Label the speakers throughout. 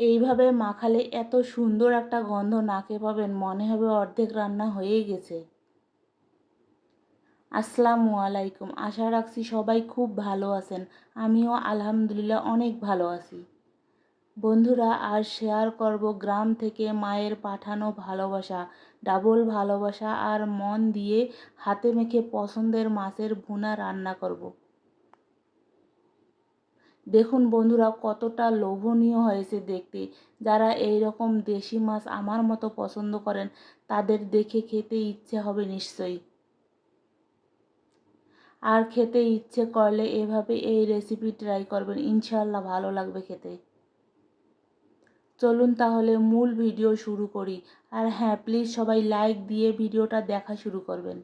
Speaker 1: এইভাবে মাখালে এত সুন্দর একটা গন্ধ নাকে পাবেন, মনে হবে অর্ধেক রান্না হয়েই গেছে। আসসালামু আলাইকুম, আশা রাখছি সবাই খুব ভালো আছেন। আমিও আলহামদুলিল্লাহ অনেক ভালো আছি। বন্ধুরা, আর শেয়ার করব গ্রাম থেকে মায়ের পাঠানো ভালোবাসা, ডাবল ভালোবাসা আর মন দিয়ে হাতে মেখে পছন্দের মাছের ভুনা রান্না করব। দেখুন বন্ধুরা, কতটা লোভনীয় হয়েছে দেখতে। যারা এই রকম দেশি মাছ আমার মতো পছন্দ করেন, তাদের দেখে খেতে ইচ্ছে হবে নিশ্চয়ই। আর খেতে ইচ্ছে করলে এভাবে এই রেসিপি ট্রাই করবেন ইনশাল্লাহ ভালো লাগবে খেতে। চলুন তাহলে মূল ভিডিও শুরু করি। আর হ্যাঁ প্লিজ সবাই লাইক দিয়ে ভিডিওটা দেখা শুরু করবেন।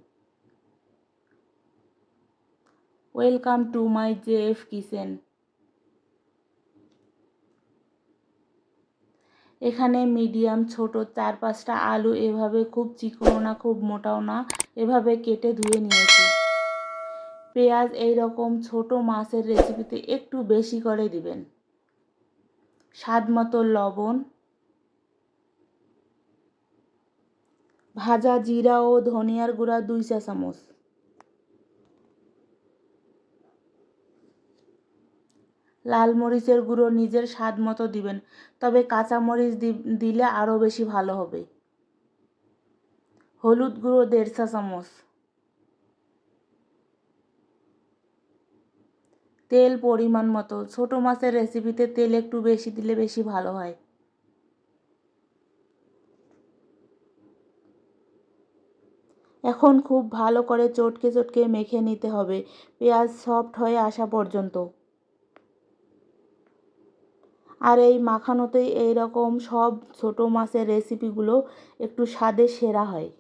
Speaker 1: Welcome to my J F kitchen এখানে মিডিয়াম, ছোট, চার পাঁচটা আলু এভাবে খুব চিকনো না, খুব মোটাও না, এভাবে কেটে ধুয়ে নিয়েছি। পেঁয়াজ এই রকম ছোট মাছের রেসিপিতে একটু বেশি করে দিবেন। স্বাদ মতো লবণ, ভাজা জিরা ও ধনিয়ার গুঁড়া দুই চা চামচ লাল মরিচের গুঁড়ো নিজের স্বাদ মতো দিবেন, তবে কাঁচা মরিচ দিলে আরও বেশি ভালো হবে। হলুদ গুঁড়ো দেড় চা চামচ। তেল পরিমাণ মতো। ছোটো মাছের রেসিপিতে তেল একটু বেশি দিলে বেশি ভালো হয়। এখন খুব ভালো করে চটকে চটকে মেখে নিতে হবে। পেঁয়াজ সফট হয়ে আসা পর্যন্ত। আর এই মাখানোতেই এই রকম সব ছোটো মাছের রেসিপিগুলো একটু স্বাদে সেরা হয়।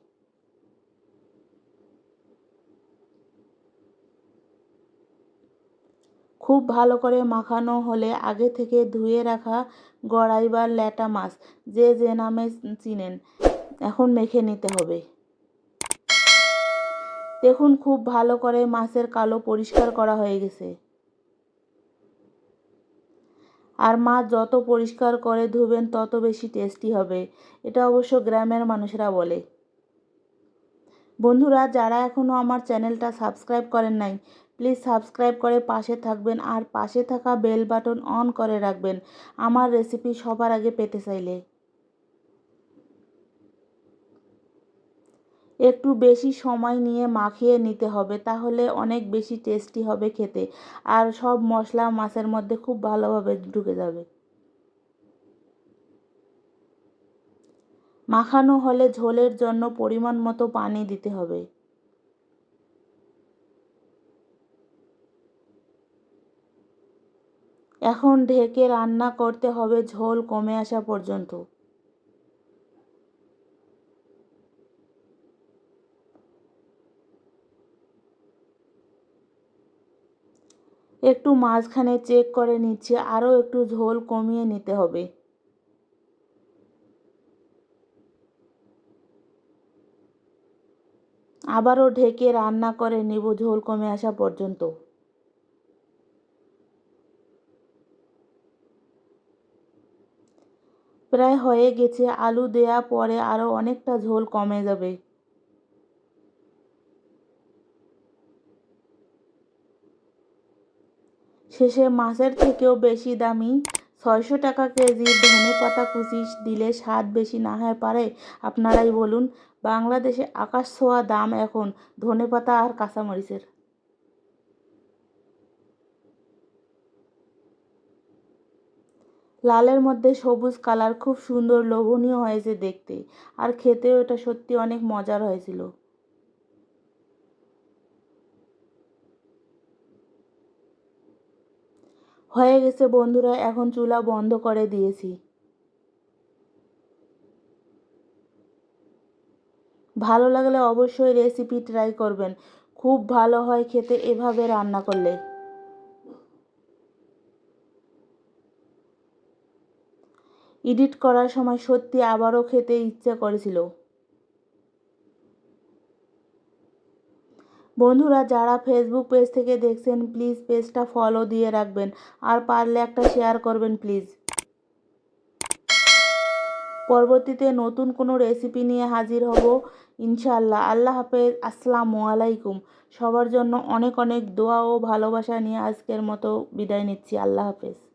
Speaker 1: খুব ভালো করে মাখানো হলে আগে থেকে ধুয়ে রাখা গড়াই বা ল্যাটা মাছ, যে যে নামে চিনেন, এখন মেখে নিতে হবে। দেখুন, খুব ভালো করে মাছের কালো পরিষ্কার করা হয়ে গেছে। আর মাছ যত পরিষ্কার করে ধুবেন, তত বেশি টেস্টি হবে। এটা অবশ্য গ্রামের মানুষরা বলে। বন্ধুরা, যারা এখনও আমার চ্যানেলটা সাবস্ক্রাইব করেন নাই প্লিজ সাবস্ক্রাইব করে পাশে থাকবেন আর পাশে থাকা বেল বাটন অন করে রাখবেন। আমার রেসিপি সবার আগে পেতে চাইলে। একটু বেশি সময় নিয়ে মাখিয়ে নিতে হবে, তাহলে অনেক বেশি টেস্টি হবে খেতে। আর সব মশলা মাছের মধ্যে খুব ভালোভাবে ঢুকে যাবে। মাখানো হলে ঝোলের জন্য পরিমাণ মতো পানি দিতে হবে। এখন ঢেকে রান্না করতে হবে ঝোল কমে আসা পর্যন্ত। একটু মাঝখানে চেক করে নিচ্ছি, আরও একটু ঝোল কমিয়ে নিতে হবে। আবারও ঢেকে রান্না করে নেব ঝোল কমে আসা পর্যন্ত। প্রায় হয়ে গেছে, আলু দেয়া পরে আরও অনেকটা ঝোল কমে যাবে। শেষে মাছের থেকেও বেশি দামি ছয়শো টাকা কেজি ধনে পাতা কুচি দিলে স্বাদ বেশি না হয় পারে। আপনারাই বলুন, বাংলাদেশে আকাশ ছোঁয়া দাম এখন ধনে পাতা আর কাঁচামরিচের। লালের মধ্যে সবুজ কালার খুব সুন্দর, লোভনীয় হয়েছে দেখতে। আর খেতেও এটা সত্যি অনেক মজার হয়েছিল। হয়ে গেছে বন্ধুরা, এখন চুলা বন্ধ করে দিয়েছি। ভালো লাগলে অবশ্যই রেসিপি ট্রাই করবেন। খুব ভালো হয় খেতে এভাবে রান্না করলে। এডিট করার সময় সত্যি আবারও খেতে ইচ্ছে করেছিল। বন্ধুরা, যারা ফেসবুক পেজ থেকে দেখছেন প্লিজ পেজটা ফলো দিয়ে রাখবেন। আর পারলে একটা শেয়ার করবেন প্লিজ পরবর্তীতে নতুন কোনো রেসিপি নিয়ে হাজির হব, ইনশাআল্লাহ। আল্লাহ হাফেজ। আসসালামু আলাইকুম। সবার জন্য অনেক অনেক দোয়া ও ভালোবাসা নিয়ে আজকের মতো বিদায় নিচ্ছি। আল্লাহ হাফেজ।